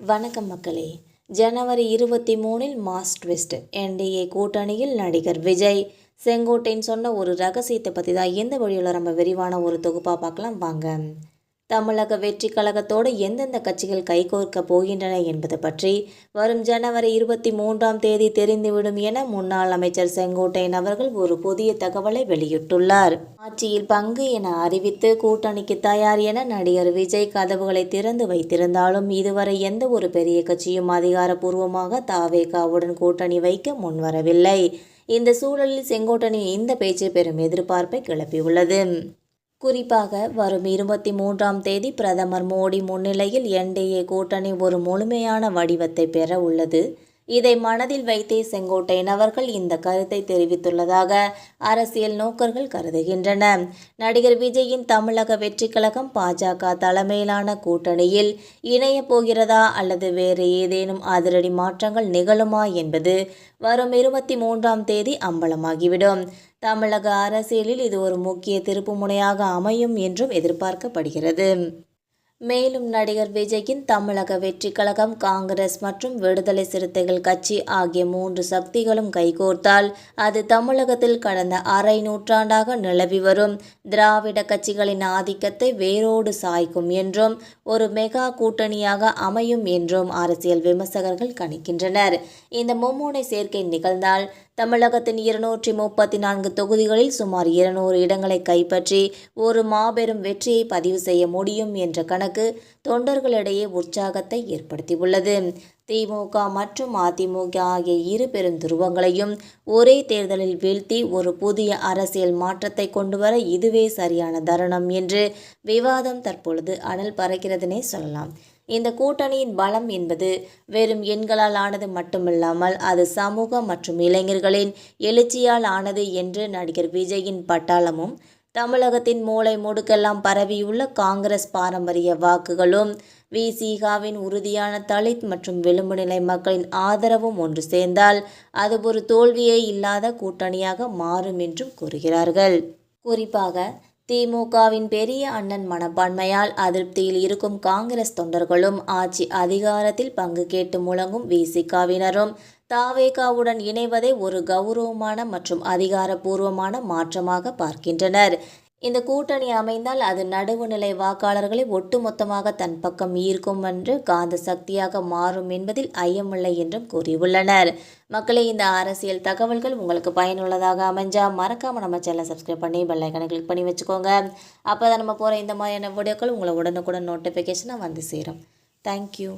வணக்கம் மக்களே. ஜனவரி இருபத்தி மூணில் மாஸ் ட்விஸ்ட். என்டிஏ கூட்டணியில் நடிகர் விஜய். செங்கோட்டைன்னு சொன்ன ஒரு ரகசியத்தை பற்றி தான் எந்த வழியில் நம்ம விரிவான ஒரு தொகுப்பாக பார்க்கலாம். வாங்க. தமிழக வெற்றி கழகத்தோடு எந்தெந்த கட்சிகள் கைகோர்க்க போகின்றன என்பது பற்றி வரும் ஜனவரி இருபத்தி மூன்றாம் தேதி தெரிந்துவிடும் என முன்னாள் அமைச்சர் செங்கோட்டையன் அவர்கள் ஒரு புதிய தகவலை வெளியிட்டுள்ளார். ஆட்சியில் பங்கு என அறிவித்து கூட்டணிக்கு தயார் என நடிகர் விஜய் கதவுகளை திறந்து வைத்திருந்தாலும் இதுவரை எந்த ஒரு பெரிய கட்சியும் அதிகாரப்பூர்வமாக தாவேகாவுடன் கூட்டணி வைக்க முன்வரவில்லை. இந்த சூழலில் செங்கோட்டனின் இந்த பேச்சு பெரும் எதிர்பார்ப்பை கிளப்பியுள்ளது. குறிப்பாக வரும் இருபத்தி மூன்றாம் தேதி பிரதமர் மோடி முன்னிலையில் என்டிஏ கூட்டணி ஒரு முழுமையான வடிவத்தை பெற உள்ளது. இதை மனதில் வைத்தே செங்கோட்டையன் அவர்கள் இந்த கருத்தை தெரிவித்துள்ளதாக அரசியல் நோக்கர்கள் கருதுகின்றன. நடிகர் விஜயின் தமிழக வெற்றி கழகம் பாஜக தலைமையிலான கூட்டணியில் இணைய போகிறதா அல்லது வேறு ஏதேனும் அதிரடி மாற்றங்கள் நிகழுமா என்பது வரும் இருபத்தி மூன்றாம் தேதி அம்பலமாகிவிடும். தமிழக அரசியலில் இது ஒரு முக்கிய திருப்புமுனையாக அமையும் என்றும் எதிர்பார்க்கப்படுகிறது. மேலும் நடிகர் விஜயின் தமிழக வெற்றி கழகம் காங்கிரஸ் மற்றும் விடுதலை சிறுத்தைகள் கட்சி ஆகிய மூன்று சக்திகளும் கைகோர்த்தால் அது தமிழகத்தில் கடந்த அரை நூற்றாண்டாக நிலவி வரும். திராவிட கட்சிகளின் ஆதிக்கத்தை வேரோடு சாய்க்கும் என்றும் ஒரு மெகா கூட்டணியாக அமையும் என்றும் அரசியல் விமர்சகர்கள் கணிக்கின்றனர். இந்த மும்முனை சேர்க்கை நிகழ்ந்தால் தமிழகத்தின் இருநூற்றி முப்பத்தி நான்கு தொகுதிகளில் சுமார் இருநூறு இடங்களை கைப்பற்றி ஒரு மாபெரும் வெற்றியை பதிவு செய்ய முடியும் என்ற கணக்கு தொண்டர்களிடையே உற்சாகத்தை ஏற்படுத்தியுள்ளது. திமுக மற்றும் அதிமுக ஆகிய இரு பெருந்துருவங்களையும் ஒரே தேர்தலில் வீழ்த்தி ஒரு புதிய அரசியல் மாற்றத்தை கொண்டுவர இதுவே சரியான தருணம் என்று விவாதம் தற்பொழுது அனல் பறக்கிறதுனே சொல்லலாம். இந்த கூட்டணியின் பலம் என்பது வெறும் எண்களால் ஆனது மட்டுமில்லாமல் அது சமூக மற்றும் இளைஞர்களின் எழுச்சியால் ஆனது என்று நடிகர் விஜயின் பட்டாளமும் தமிழகத்தின் மூளை முடுக்கெல்லாம் பரவியுள்ள காங்கிரஸ் பாரம்பரிய வாக்குகளும் விசிகாவின் உறுதியான தலித் மற்றும் விளிம்பு நிலை மக்களின் ஆதரவும் ஒன்று சேர்ந்தால் அது ஒரு தோல்வியே இல்லாத கூட்டணியாக மாறும் என்றும் கூறுகிறார்கள். குறிப்பாக திமுகவின் பெரிய அண்ணன் மனப்பான்மையால் அதிருப்தியில் இருக்கும் காங்கிரஸ் தொண்டர்களும் ஆட்சி அதிகாரத்தில் பங்கு கேட்டு முழங்கும் விசிகாவினரும். தாவேகாவுடன் இணைவதை ஒரு கௌரவமான மற்றும் அதிகாரப்பூர்வமான மாற்றமாக பார்க்கின்றனர். இந்த கூட்டணி அமைந்தால் அது நடுவுநிலை வாக்காளர்களை ஒட்டுமொத்தமாக தன் பக்கம் ஈர்க்கும் என்று காந்த சக்தியாக மாறும் என்பதில் ஐயமில்லை என்றும் கூறியுள்ளனர். மக்களே இந்த அரசியல் தகவல்கள் உங்களுக்கு பயனுள்ளதாக அமைஞ்சால் மறக்காமல் நம்ம சேனலை சப்ஸ்கிரைப் பண்ணி பெல்லைக்கனை கிளிக் பண்ணி வச்சுக்கோங்க. அப்போ தான் நம்ம போகிற இந்த மாதிரியான வீடியோக்கள் உங்களை உடனுக்குடன் நோட்டிஃபிகேஷனாக வந்து சேரும். தேங்க்யூ